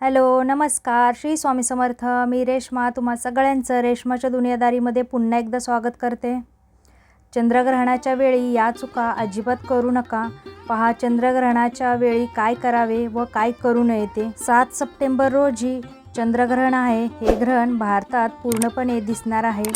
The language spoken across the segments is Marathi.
हॅलो नमस्कार. श्री स्वामी समर्थ. मी रेश्मा. तुम्हा सगळ्यांचं रेश्माच्या दुनियादारीमध्ये पुन्हा एकदा स्वागत करते. चंद्रग्रहणाच्या वेळी या चुका अजिबात करू नका. पहा चंद्रग्रहणाच्या वेळी काय करावे व काय करू नये ते सात सप्टेंबर रोजी चंद्रग्रहण आहे. हे ग्रहण भारतात पूर्णपणे दिसणार आहे.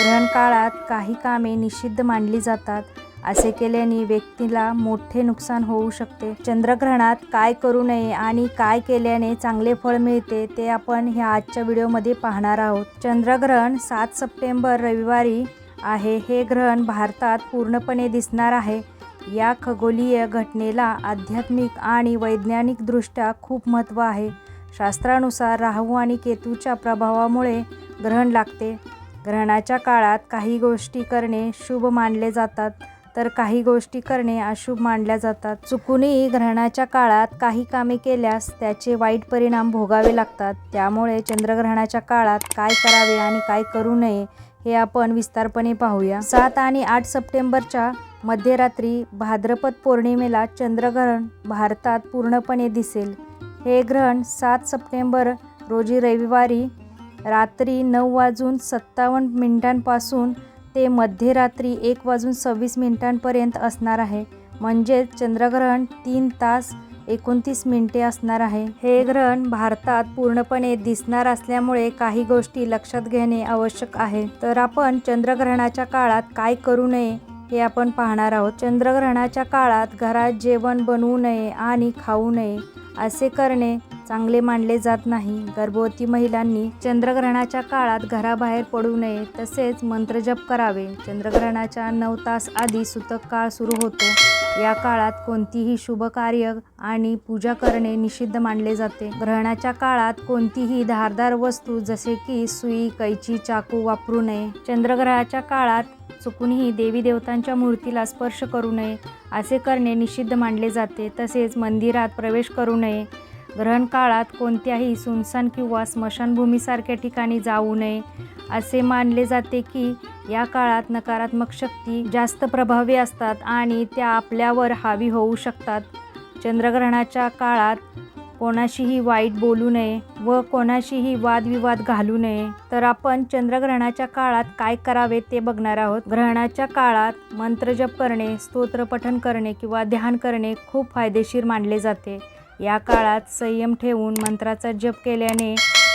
ग्रहण काळात काही कामे निषिद्ध मानली जातात. असे केल्याने व्यक्तीला मोठे नुकसान होऊ शकते. चंद्रग्रहणात काय करू नये आणि काय केल्याने चांगले फळ मिळते ते आपण ह्या आजच्या व्हिडिओमध्ये पाहणार आहोत. चंद्रग्रहण सात सप्टेंबर रविवारी आहे. हे ग्रहण भारतात पूर्णपणे दिसणार आहे. या खगोलीय घटनेला आध्यात्मिक आणि वैज्ञानिकदृष्ट्या खूप महत्त्व आहे. शास्त्रानुसार राहू आणि केतूच्या प्रभावामुळे ग्रहण लागते. ग्रहणाच्या काळात काही गोष्टी करणे शुभ मानले जातात. तर काही गोष्टी करणे अशुभ मानल्या जातात. चुकूनही ग्रहणाच्या काळात काही कामे केल्यास त्याचे वाईट परिणाम भोगावे लागतात. त्यामुळे चंद्रग्रहणाच्या काळात काय करावे आणि काय करू नये हे आपण विस्तारपणे पाहूया. सात आणि आठ सप्टेंबरच्या मध्यरात्री भाद्रपद पौर्णिमेला चंद्रग्रहण भारतात पूर्णपणे दिसेल. हे ग्रहण सात सप्टेंबर रोजी रविवारी रात्री नऊ वाजून सत्तावन्न मिनिटांपासून ते मध्यरात्री एक वाजून सव्वीस मिनिटांपर्यंत असणार आहे. म्हणजेच चंद्रग्रहण तीन तास एकोणतीस मिनिटे असणार आहे. हे ग्रहण भारतात पूर्णपणे दिसणार असल्यामुळे काही गोष्टी लक्षात घेणे आवश्यक आहे. तर आपण चंद्रग्रहणाच्या काळात काय करू नये हे आपण पाहणार आहोत. चंद्रग्रहणाच्या काळात घरात जेवण बनवू नये आणि खाऊ नये असे करणे चांगले मानले जात नाही. गर्भवती महिलांनी चंद्रग्रहणाच्या काळात घराबाहेर पडू नये तसेच मंत्रजप करावे. चंद्रग्रहणाच्या नऊ तास आधी सुतक काळ सुरू होतो. या काळात कोणतीही शुभ कार्य आणि पूजा करणे निषिद्ध मानले जाते. ग्रहणाच्या काळात कोणतीही धारदार वस्तू जसे की सुई कैची चाकू वापरू नये. चंद्रग्रहाच्या काळात चुकूनही देवी देवतांच्या मूर्तीला स्पर्श करू नये. असे करणे निषिद्ध मानले जाते. तसेच मंदिरात प्रवेश करू नये. ग्रहण काळात कोणत्याही सुनसान किंवा स्मशानभूमीसारख्या ठिकाणी जाऊ नये. असे मानले जाते की या काळात नकारात्मक शक्ती जास्त प्रभावी असतात आणि त्या आपल्यावर हावी होऊ शकतात. चंद्रग्रहणाच्या काळात कोणाशीही वाईट बोलू नये व कोणाशीही वादविवाद घालू नये. तर आपण चंद्रग्रहणाच्या काळात काय करावे ते बघणार आहोत. ग्रहणाच्या काळात मंत्रजप करणे स्तोत्रपठन करणे किंवा ध्यान करणे खूप फायदेशीर मानले जाते. या काळात संयम ठेवून मंत्राचा जप केल्याने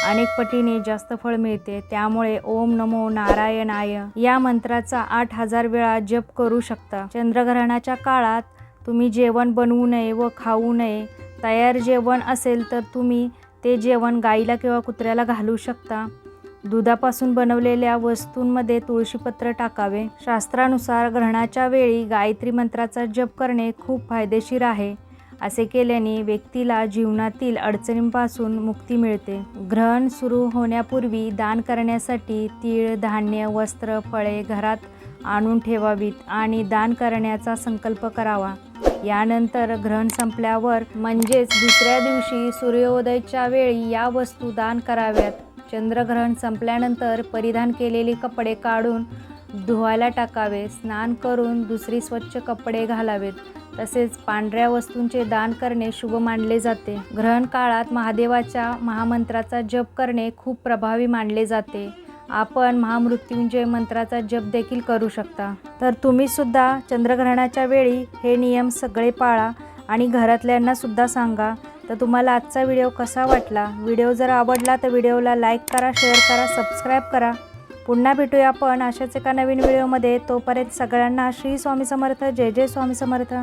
अनेक पटीने जास्त फळ मिळते. त्यामुळे ओम नमो नारायणाय या मंत्राचा आठ हजार वेळा जप करू शकता. चंद्रग्रहणाच्या काळात तुम्ही जेवण बनवू नये व खाऊ नये. तयार जेवण असेल तर तुम्ही ते जेवण गाईला किंवा कुत्र्याला घालू शकता. दुधापासून बनवलेल्या वस्तूंमध्ये तुळशीपत्र टाकावे. शास्त्रानुसार ग्रहणाच्या वेळी गायत्री मंत्राचा जप करणे खूप फायदेशीर आहे. असे केल्याने व्यक्तीला जीवनातील अडचणींपासून मुक्ती मिळते. ग्रहण सुरू होण्यापूर्वी दान करण्यासाठी तीळ धान्य वस्त्र फळे घरात आणून ठेवावीत आणि दान करण्याचा संकल्प करावा. यानंतर ग्रहण संपल्यावर म्हणजेच दुसऱ्या दिवशी सूर्योदयाच्या वेळी या वस्तू दान कराव्यात. चंद्रग्रहण संपल्यानंतर परिधान केलेले कपडे काढून धुवायला टाकावे. स्नान करून दुसरी स्वच्छ कपडे घालावेत. तसेच पांढऱ्या वस्तूंचे दान करणे शुभ मानले जाते. ग्रहण काळात महादेवाच्या महामंत्राचा जप करणे खूप प्रभावी मानले जाते. आपण महामृत्युंजय मंत्राचा जप देखील करू शकता. तर तुम्ही सुद्धा चंद्रग्रहणाच्या वेळी हे नियम सगळे पाळा आणि घरातल्यांना सुद्धा सांगा. तर तुम्हाला आजचा व्हिडिओ कसा वाटला? व्हिडिओ जर आवडला तर व्हिडिओला लाईक करा शेअर करा सबस्क्राईब करा. पुन्हा भेटूया आपण अशाच एका नवीन व्हिडिओमध्ये. तोपर्यंत सगळ्यांना श्री स्वामी समर्थ जय जय स्वामी समर्थ.